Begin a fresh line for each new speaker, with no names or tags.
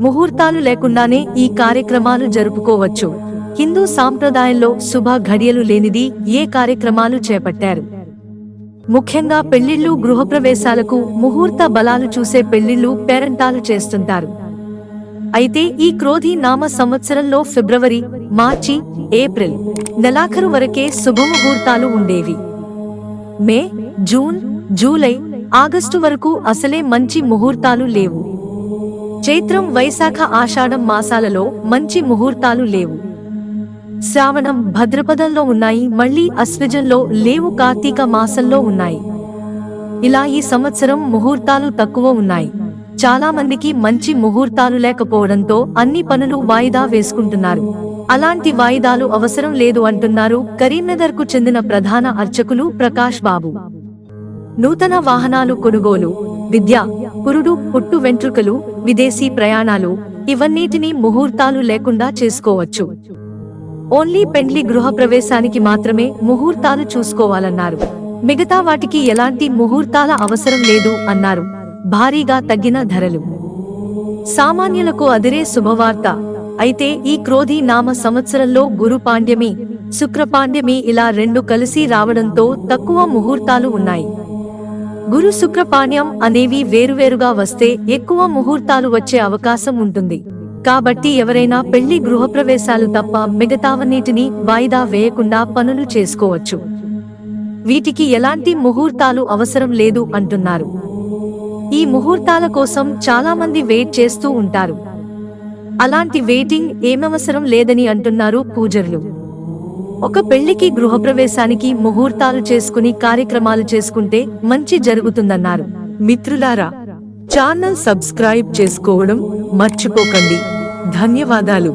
ముహూర్తాలు లేకుండానే ఈ కార్యక్రమాలు జరుపుకోవచ్చు. హిందూ సాంప్రదాయంలో శుభ ఘడియలు లేనిది ఏ కార్యక్రమాలు చేపట్టారు? ముఖ్యంగా పెళ్ళిళ్ళు గృహప్రవేశాలకు ముహూర్త బలాలు చూసే పెళ్ళిళ్ళు పేరంటాలు చేస్తుంటారు. అయితే ఈ క్రోధి నామ సంవత్సరంలో ఫిబ్రవరి మార్చి ఏప్రిల్ నెలాఖరు వరకే శుభముహూర్తాలు ఉండేవి. మే జూన్ జూలై ఆగస్టు వరకు అసలే మంచి ముహూర్తాలు లేవు. చైత్రం వైశాఖ ఆషాఢం మాసాలలో మంచి ముహూర్తాలు లేవు. శ్రావణం భద్రపదంలో ఉన్నాయి మళ్ళీ అశ్వజంలో లేవు కార్తీక మాసంలో ఉన్నాయి. ఇలా ఈ సంవత్సరం ముహూర్తాలు తక్కువ ఉన్నాయి. చాలా మందికి మంచి ముహూర్తాలు లేకపోవడంతో అన్ని పనులు వాయిదా వేసుకుంటున్నారు. అలాంటి వాయిదాలు అవసరం లేదు అంటున్నారు కరీంనగర్కు చెందిన ప్రధాన అర్చకులు ప్రకాష్ బాబు. నూతన వాహనాలు కొనుగోలు విద్య పురుడు పుట్టు వెంట్రుకలు విదేశీ ప్రయాణాలు ఇవన్నిటినీ ముహూర్తాలు లేకుండా చేసుకోవచ్చు. ఓన్లీ పెండ్లి గృహ ప్రవేశానికి మాత్రమే ముహూర్తాలు చూసుకోవాలన్నారు. మిగతా వాటికి ఎలాంటి ముహూర్తాల అవసరం లేదు అన్నారు. భారీగా తగ్గిన ధరలు. సామాన్యులకు అదిరే శుభవార్త. అయితే ఈ క్రోధి నామ సంవత్సరంలో గురు పాండ్యమి శుక్రపాండ్యమి ఇలా రెండు కలిసి రావడంతో తక్కువ ముహూర్తాలు ఉన్నాయి. గురు శుక్రపాణ్యం అనేవి వేరువేరుగా వస్తే ఎక్కువ ముహూర్తాలు వచ్చే అవకాశం ఉంటుంది. కాబట్టి ఎవరైనా పెళ్ళి గృహప్రవేశాలు తప్ప మిగతావన్నిటిని వాయిదా వేయకుండా పనులు చేసుకోవచ్చు. వీటికి ఎలాంటి ముహూర్తాలు అవసరం లేదు అంటున్నారు. ఈ ముహూర్తాల కోసం చాలా మంది వెయిట్ చేస్తూ ఉంటారు. అలాంటి వెయిటింగ్ ఏమవసరం లేదని అంటున్నారు పూజరులు. ఒక పెళ్ళికి గృహప్రవేశానికి ముహూర్తాలు చేసుకుని కార్యక్రమాలు చేసుకుంటే మంచి జరుగుతుందన్నారు. మిత్రులారా ఛానల్ సబ్స్క్రైబ్ చేసుకోవడం మర్చిపోకండి. ధన్యవాదాలు.